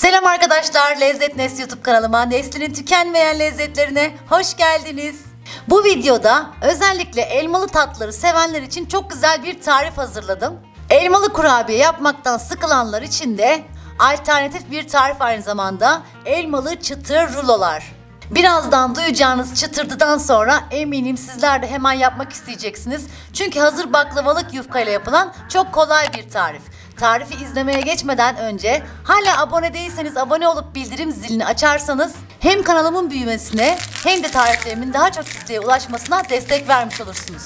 Selam arkadaşlar, Lezzet Nes YouTube kanalıma Nesli'nin tükenmeyen lezzetlerine hoş geldiniz. Bu videoda özellikle elmalı tatları sevenler için çok güzel bir tarif hazırladım. Elmalı kurabiye yapmaktan sıkılanlar için de alternatif bir tarif aynı zamanda elmalı çıtır rulolar. Birazdan duyacağınız çıtırtıdan sonra eminim sizler de hemen yapmak isteyeceksiniz. Çünkü hazır baklavalık yufka ile yapılan çok kolay bir tarif. Tarifi izlemeye geçmeden önce hala abone değilseniz abone olup bildirim zilini açarsanız hem kanalımın büyümesine hem de tariflerimin daha çok kitleye ulaşmasına destek vermiş olursunuz.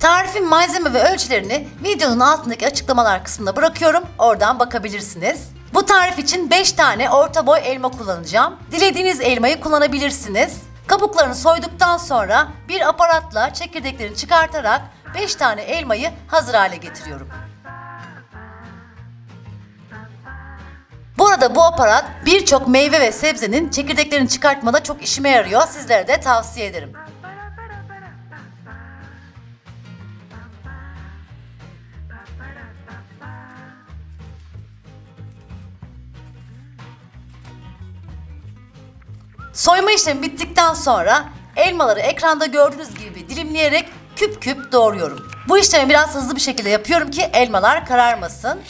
Tarifin malzeme ve ölçülerini videonun altındaki açıklamalar kısmına bırakıyorum. Oradan bakabilirsiniz. Bu tarif için 5 tane orta boy elma kullanacağım. Dilediğiniz elmayı kullanabilirsiniz. Kabuklarını soyduktan sonra bir aparatla çekirdeklerini çıkartarak 5 tane elmayı hazır hale getiriyorum. Bu arada bu aparat birçok meyve ve sebzenin çekirdeklerini çıkartmada çok işime yarıyor. Sizlere de tavsiye ederim. Soyma işlemi bittikten sonra elmaları ekranda gördüğünüz gibi dilimleyerek küp küp doğruyorum. Bu işlemi biraz hızlı bir şekilde yapıyorum ki elmalar kararmasın.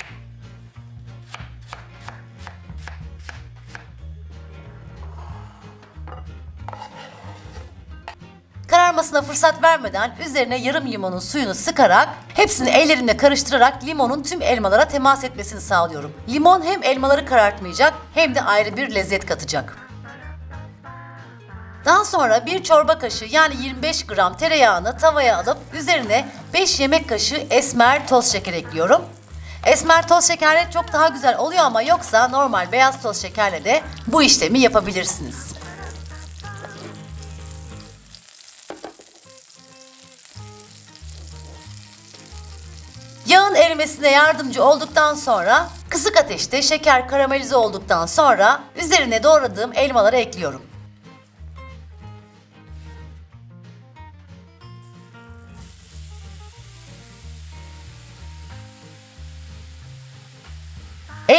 Kararmasına fırsat vermeden üzerine yarım limonun suyunu sıkarak hepsini ellerimle karıştırarak limonun tüm elmalara temas etmesini sağlıyorum. Limon hem elmaları karartmayacak hem de ayrı bir lezzet katacak. Daha sonra bir çorba kaşığı yani 25 gram tereyağını tavaya alıp üzerine 5 yemek kaşığı esmer toz şeker ekliyorum. Esmer toz şekerle çok daha güzel oluyor ama yoksa normal beyaz toz şekerle de bu işlemi yapabilirsiniz. Yağın erimesine yardımcı olduktan sonra kısık ateşte şeker karamelize olduktan sonra üzerine doğradığım elmaları ekliyorum.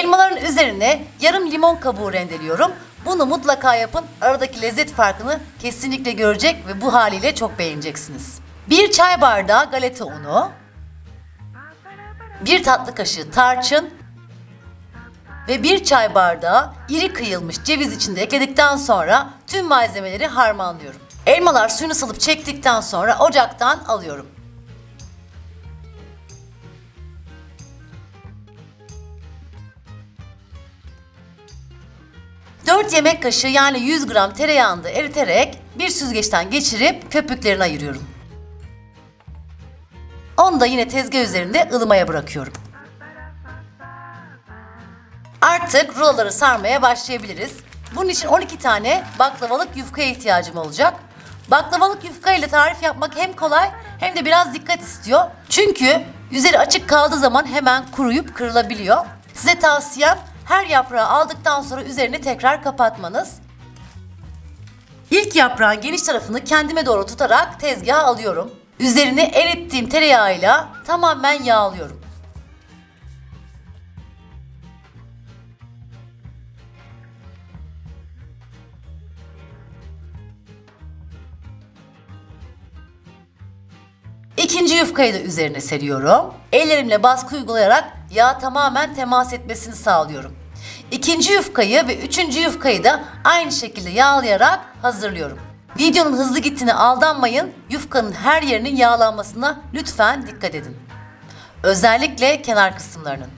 Elmaların üzerine yarım limon kabuğu rendeliyorum. Bunu mutlaka yapın. Aradaki lezzet farkını kesinlikle görecek ve bu haliyle çok beğeneceksiniz. Bir çay bardağı galeta unu, bir tatlı kaşığı tarçın ve bir çay bardağı iri kıyılmış ceviz içinde ekledikten sonra tüm malzemeleri harmanlıyorum. Elmalar suyunu salıp çektikten sonra ocaktan alıyorum. 4 yemek kaşığı yani 100 gram tereyağını da eriterek bir süzgeçten geçirip köpüklerini ayırıyorum. Onu da yine tezgah üzerinde ılımaya bırakıyorum. Artık ruloları sarmaya başlayabiliriz. Bunun için 12 tane baklavalık yufkaya ihtiyacım olacak. Baklavalık yufka ile tarif yapmak hem kolay hem de biraz dikkat istiyor. Çünkü üzeri açık kaldığı zaman hemen kuruyup kırılabiliyor. Size tavsiyem her yaprağı aldıktan sonra üzerini tekrar kapatmanız. İlk yaprağın geniş tarafını kendime doğru tutarak tezgaha alıyorum. Üzerine erittiğim tereyağıyla tamamen yağlıyorum. İkinci yufkayı da üzerine seriyorum. Ellerimle baskı uygulayarak yağ tamamen temas etmesini sağlıyorum. İkinci yufkayı ve üçüncü yufkayı da aynı şekilde yağlayarak hazırlıyorum. Videonun hızlı gittiğine aldanmayın. Yufkanın her yerinin yağlanmasına lütfen dikkat edin. Özellikle kenar kısımlarının.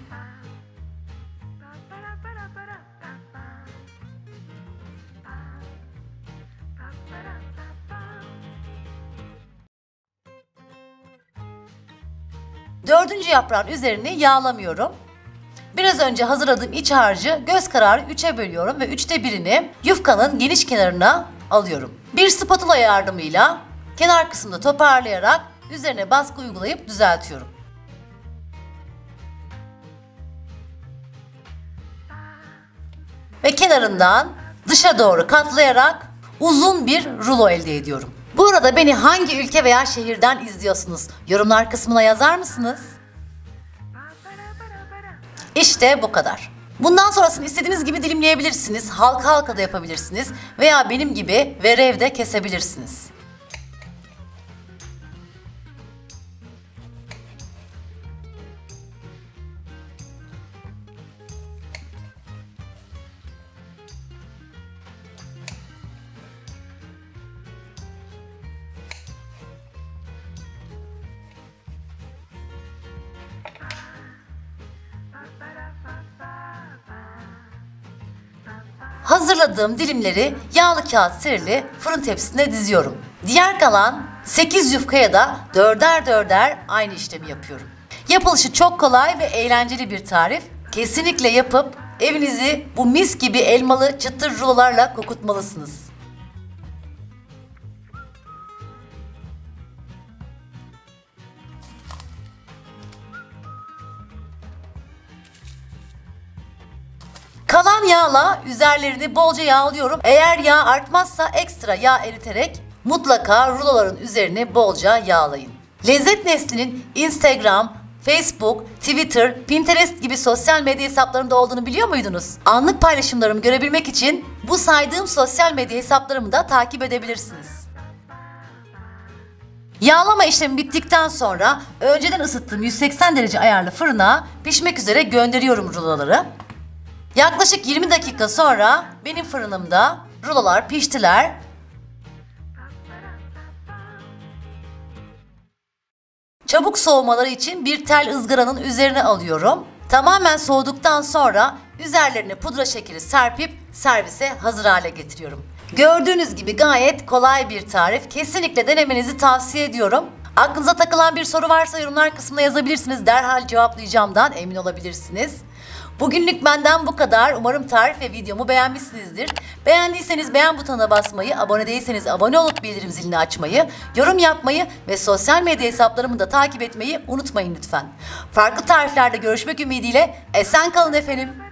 Dördüncü yaprağın üzerini yağlamıyorum. Biraz önce hazırladığım iç harcı göz kararı 3'e bölüyorum ve 3'te birini yufkanın geniş kenarına alıyorum. Bir spatula yardımıyla kenar kısmını toparlayarak üzerine baskı uygulayıp düzeltiyorum. Ve kenarından dışa doğru katlayarak uzun bir rulo elde ediyorum. Bu arada beni hangi ülke veya şehirden izliyorsunuz? Yorumlar kısmına yazar mısınız? İşte bu kadar. Bundan sonrasını istediğiniz gibi dilimleyebilirsiniz, halka halka da yapabilirsiniz veya benim gibi verevde kesebilirsiniz. Hazırladığım dilimleri yağlı kağıt serili fırın tepsisine diziyorum. Diğer kalan 8 yufkaya da dörder dörder aynı işlemi yapıyorum. Yapılışı çok kolay ve eğlenceli bir tarif. Kesinlikle yapıp evinizi bu mis gibi elmalı çıtır rulolarla kokutmalısınız. Kalan yağla üzerlerini bolca yağlıyorum. Eğer yağ artmazsa ekstra yağ eriterek mutlaka ruloların üzerini bolca yağlayın. Lezzet Nesli'nin Instagram, Facebook, Twitter, Pinterest gibi sosyal medya hesaplarında olduğunu biliyor muydunuz? Anlık paylaşımlarımı görebilmek için bu saydığım sosyal medya hesaplarımı da takip edebilirsiniz. Yağlama işlemi bittikten sonra önceden ısıttığım 180 derece ayarlı fırına pişmek üzere gönderiyorum ruloları. Yaklaşık 20 dakika sonra benim fırınımda rulolar piştiler. Çabuk soğumaları için bir tel ızgaranın üzerine alıyorum. Tamamen soğuduktan sonra üzerlerine pudra şekeri serpip servise hazır hale getiriyorum. Gördüğünüz gibi gayet kolay bir tarif. Kesinlikle denemenizi tavsiye ediyorum. Aklınıza takılan bir soru varsa yorumlar kısmına yazabilirsiniz. Derhal cevaplayacağımdan emin olabilirsiniz. Bugünlük benden bu kadar. Umarım tarif ve videomu beğenmişsinizdir. Beğendiyseniz beğen butonuna basmayı, abone değilseniz abone olup bildirim zilini açmayı, yorum yapmayı ve sosyal medya hesaplarımı da takip etmeyi unutmayın lütfen. Farklı tariflerde görüşmek ümidiyle esen kalın efendim.